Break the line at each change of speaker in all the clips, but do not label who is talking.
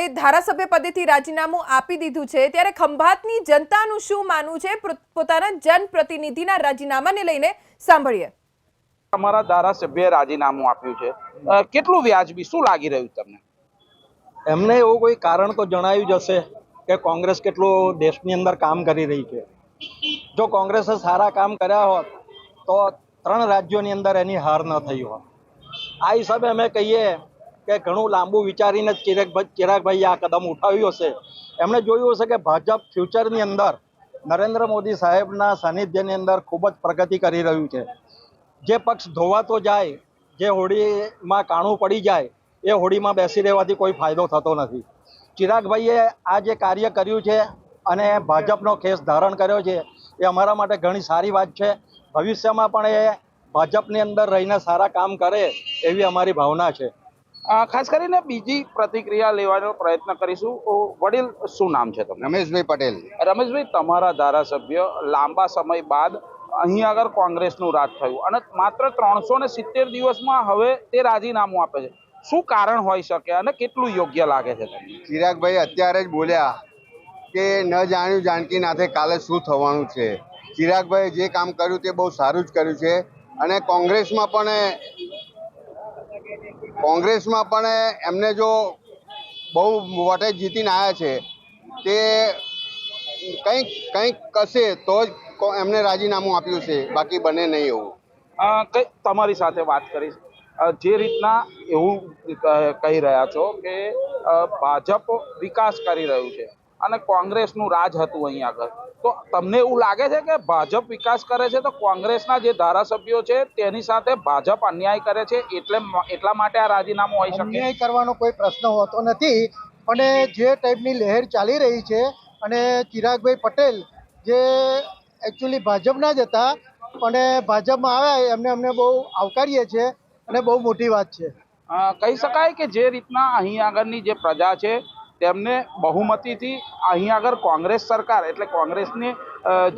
એ ધારાસભ્ય પદેથી રાજીનામું આપી દીધું છે. ત્યારે ખંભાતની જનતાનું શું માનવું છે? પોતાના જનપ્રતિનિધિના રાજીનામાને લઈને સાંભળીએ.
અમારા ધારાસભ્યએ રાજીનામું આપ્યું છે. કેટલું વ્યાજબી? શું લાગી રહ્યું તમને?
એમને એવું કોઈ કારણ તો જણાવ્યું જ હશે કે કોંગ્રેસ કેટલું દેશની અંદર કામ કરી રહી છે. જો કોંગ્રેસે સારા કામ કર્યા હોત તો ત્રણ રાજ્યોની અંદર એની હાર ન થઈ હોત. આ હિસાબે અમે કહીએ કે ઘણું લાંબુ વિચારીને જ ચિરાગભાઈ ચિરાગભાઈએ આ કદમ ઉઠાવ્યું હશે એમણે જોયું હશે કે ભાજપ ફ્યુચરની અંદર નરેન્દ્ર મોદી સાહેબના સાનિધ્યની અંદર ખૂબ જ પ્રગતિ કરી રહ્યું છે. જે પક્ષ ધોવાતો જાય, જે હોડીમાં કાણું પડી જાય, એ હોડીમાં બેસી રહેવાથી કોઈ ફાયદો થતો નથી. ચિરાગભાઈએ આ જે કાર્ય કર્યું છે અને ભાજપનો ખેસ ધારણ કર્યો છે, એ અમારા માટે ઘણી સારી વાત છે. ભવિષ્યમાં પણ એ ભાજપની અંદર રહીને સારા કામ કરે એવી અમારી ભાવના છે.
ખાસ કરીને બીજી પ્રતિક્રિયા લેવાનો પ્રયત્ન કરીશું. વડીલ શું નામ છે તમને?
રમેશભાઈ પટેલ.
રમેશભાઈ તમારા ધારાસભ્ય લાંબા સમય બાદ અહીં આગળ કોંગ્રેસનું રાજ થયું અને માત્ર ત્રણસો ને સિત્તેર દિવસમાં હવે તે રાજીનામું આપે છે. શું કારણ હોઈ શકે અને કેટલું યોગ્ય લાગે છે તમને?
ચિરાગભાઈ અત્યારે જ બોલ્યા કે ન જાણ્યું જાનકીનાથે કાલે શું થવાનું છે. ચિરાગભાઈએ જે કામ કર્યું તે બહુ સારું જ કર્યું છે અને કોંગ્રેસમાં પણ કોંગ્રેસમાં પણ એમને જો બહુ વોટે જીતીને આવ્યા છે, તે કંઈક કંઈક કશે તો જ એમને રાજીનામું આપ્યું છે, બાકી બને નહીં એવું.
કંઈક કઈ તમારી સાથે વાત કરીશ. જે રીતના એવું કહી રહ્યા છો કે ભાજપ વિકાસ કરી રહ્યું છે. અને કોંગ્રેસનું રાજ હતું અહીં આગળ. તો તમને એવું લાગે છે કે ભાજપ વિકાસ કરે છે? તો કોંગ્રેસના જે ધારાસભ્યો છે તેની સાથે ભાજપ અન્યાય કરે છે? એટલે એટલા માટે આ રાજીનામું હોઈ શકે?
અન્યાય કરવાનો કોઈ પ્રશ્ન હોતો નથી. અને જે ટાઈપની લહેર ચાલી રહી છે અને ચિરાગભાઈ પટેલ જે એકચ્યુઅલી ભાજપના જ હતા અને ભાજપમાં આવ્યા એમને અમને બહુ આવકારીએ છીએ અને બહુ મોટી વાત છે.
કહી શકાય કે જે રીતના અહીં આગળની જે પ્રજા છે તેમને બહુમતીથી અહીં આગળ કોંગ્રેસ સરકાર એટલે કોંગ્રેસની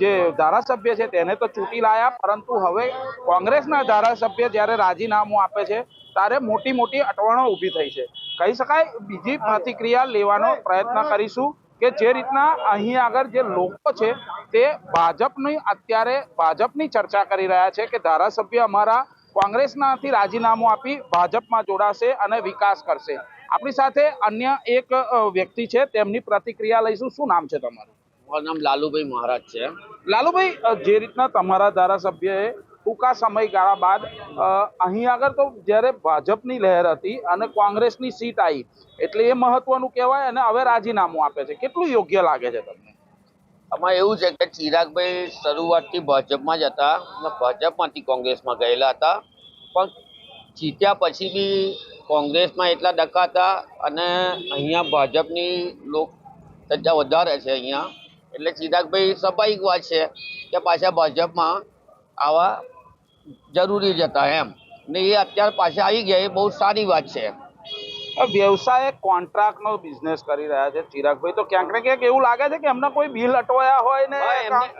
જે ધારાસભ્ય છે તેને તો ચૂંટી લાયા, પરંતુ હવે કોંગ્રેસના ધારાસભ્ય જ્યારે રાજીનામું આપે છે, ત્યારે મોટી મોટી અટવણો ઊભી થઈ છે. કહી શકાય, બીજી પ્રતિક્રિયા લેવાનો પ્રયત્ન કરીશું કે જે રીતના અહીં આગળ જે લોકો છે તે ભાજપની, અત્યારે ભાજપની ચર્ચા કરી રહ્યા છે કે ધારાસભ્ય અમારા કોંગ્રેસનાથી રાજીનામું આપી ભાજપમાં જોડાશે અને વિકાસ કરશે. આપણી સાથે અન્ય એક વ્યક્તિ છે તેમની પ્રતિક્રિયા લઈશું. શું નામ છે તમારું?
મારું નામ લાલુભાઈ મહારાજ છે.
લાલુભાઈ જે રીતના તમારા ધારાસભ્યએ ટૂંકા સમયગાળા બાદ અહીં આગળ તો જ્યારે ભાજપની લહેર હતી અને કોંગ્રેસની સીટ આવી એટલે એ મહત્વનું કહેવાય અને હવે રાજીનામું આપે છે. કેટલું યોગ્ય લાગે છે તમને?
આમાં એવું છે કે ચિરાગભાઈ શરૂઆતથી ભાજપમાં જ હતા અને ભાજપમાંથી કોંગ્રેસમાં ગયેલા હતા. પણ જીત્યા પછી બી કોંગ્રેસમાં એટલા ડખા હતા અને અહીંયા ભાજપની લોક સજ્જા વધારે છે અહીંયા. એટલે ચિરાગભાઈ સ્વાભાવિક વાત છે કે પાછા ભાજપમાં આવા જરૂરી જ હતા એમ. ને એ અત્યારે પાછા આવી ગયા, એ બહુ સારી વાત છે.
વ્યવસાય કોન્ટ્રાક્ટનો બિઝનેસ કરી રહ્યા છે ચિરાગભાઈ. તો ક્યાંક ને ક્યાંક એવું લાગે છે કે એમને કોઈ બિલ અટવાયા હોય ને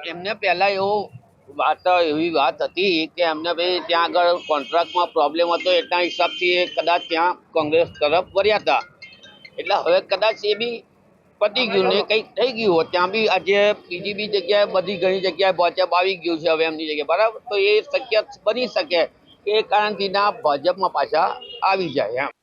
એમને પહેલા એવો વાત એવી વાત હતી કે એમને ભાઈ ત્યાં આગળ કોન્ટ્રાક્ટમાં પ્રોબ્લેમ હતો એટલા હિસાબથી એ કદાચ ત્યાં કોંગ્રેસ તરફ વર્યા હતા. એટલે હવે કદાચ એ બી પતી ગયું ને કંઈક થઈ ગયું હોય ત્યાં બી આજે બીજી બી જગ્યાએ બધી ઘણી જગ્યાએ ભાજપ આવી ગયું છે હવે એમની જગ્યાએ. બરાબર? તો એ શક્ય બની શકે કે એ કારણથી ના ભાજપમાં પાછા આવી જાય એમ.